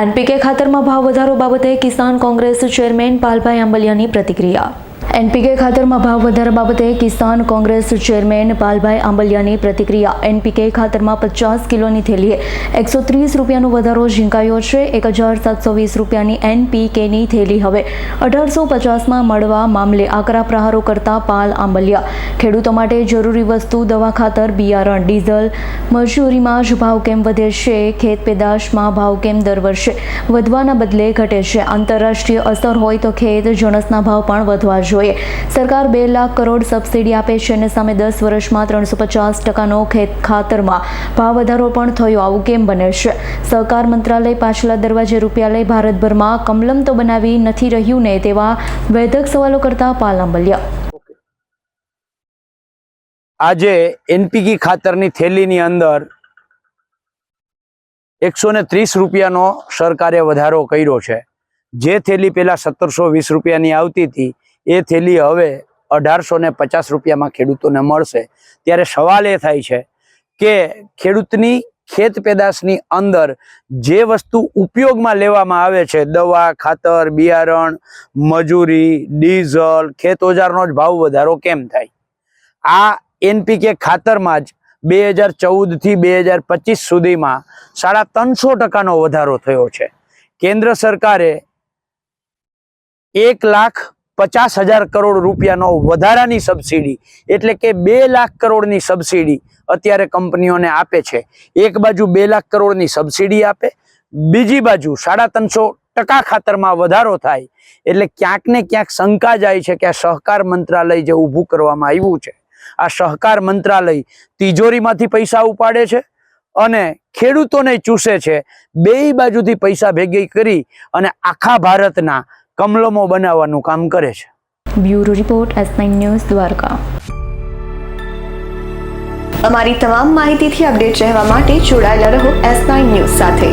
NPK ખાતરમાં ભાવ વધારો બાબતે કિસાન કોંગ્રેસ ચેરમેન પાલભાઈ આંબલિયાની પ્રતિક્રિયા. એનપીકે ખાતરમાં ભાવ વધારા બાબતે કિસાન કોંગ્રેસ ચેરમેન પાલભાઈ આંબલિયાની પ્રતિક્રિયા. એનપીકે ખાતરમાં પચાસ કિલોની થેલીએ એકસો ત્રીસ રૂપિયાનો વધારો ઝીંકાયો છે. એક હજાર સાતસો વીસ રૂપિયાની એનપીકેની થેલી હવે અઢારસો પચાસમાં મળવા મામલે આકરા પ્રહારો કરતા પાલ આંબલિયા. ખેડૂતો માટે જરૂરી વસ્તુ દવા ખાતર, બિયારણ, ડીઝલ, મજૂરીમાં જ ભાવ કેમ વધે છે? ખેત પેદાશમાં ભાવ કેમ દર વર્ષે વધવાના બદલે ઘટે છે? આંતરરાષ્ટ્રીય અસર હોય તો ખેત, જણસના ભાવ પણ વધવા જોઈએ. સરકાર બે લાખ કરોડ સબસિડી આપે છે અને સામે દસ વર્ષમાં ત્રણસો પચાસ ટકાનો ખેત ખાતરમાં ભાવ વધારો પણ થયો. આવું કેમ બને છે? સહકાર મંત્રાલય પાછલા દરવાજે રૂપિયા લઈ ભારતભરમાં કમલમ તો બનાવી નથી રહ્યું ને તેવા વૈધક સવાલો કરતા પાલાંબલિયા આજે એનપીકી ખાતરની થેલીની અંદર એકસો ને ત્રીસ રૂપિયાનો સરકારે વધારો કર્યો છે. જે થેલી પેલા સત્તરસો વીસ રૂપિયાની આવતી હતી એ થેલી હવે અઢારસો ને પચાસ રૂપિયામાં ખેડૂતોને મળશે. ત્યારે સવાલ એ થાય છે કે ખેડૂતની ખેત પેદાશની અંદર જે વસ્તુ ઉપયોગમાં લેવામાં આવે છે, દવા, ખાતર, બિયારણ, મજૂરી, ડીઝલ, ખેત ઓજારનો જ ભાવ વધારો કેમ થાય? આ એનપીકે ખાતરમાં જ બે હજાર ચૌદથી બે હજાર પચીસ સુધીમાં સાડા ત્રણસો ટકાનો વધારો થયો છે. કેન્દ્ર સરકારે એક લાખ પચાસ હજાર કરોડ રૂપિયાનો વધારાની સબસિડી, એટલે કે બે લાખ કરોડની સબસિડી અત્યારે કંપનીઓને આપે છે. એક બાજુ બે લાખ કરોડની સબસિડી આપે, બીજી બાજુ સાડા ત્રણસો ટકા ખાતરમાં વધારો થાય, એટલે ક્યાંક ને ક્યાંક શંકા જાય છે કે આ સહકાર મંત્રાલય જે ઊભું કરવામાં આવ્યું છે, આ સહકાર મંત્રાલય તિજોરીમાંથી પૈસા ઉપાડે છે અને ખેડૂતોને ચૂસે છે, બેય બાજુથી પૈસા ભેગી કરી અને આખા ભારતના કમલમો બનાવવાનું કામ કરે છે. Bureau report S news Dwarka. અમારી તમામ માહિતીથી અપડેટ રહેવા માટે જોડાયેલા રહો એસ ન્યૂઝ સાથે.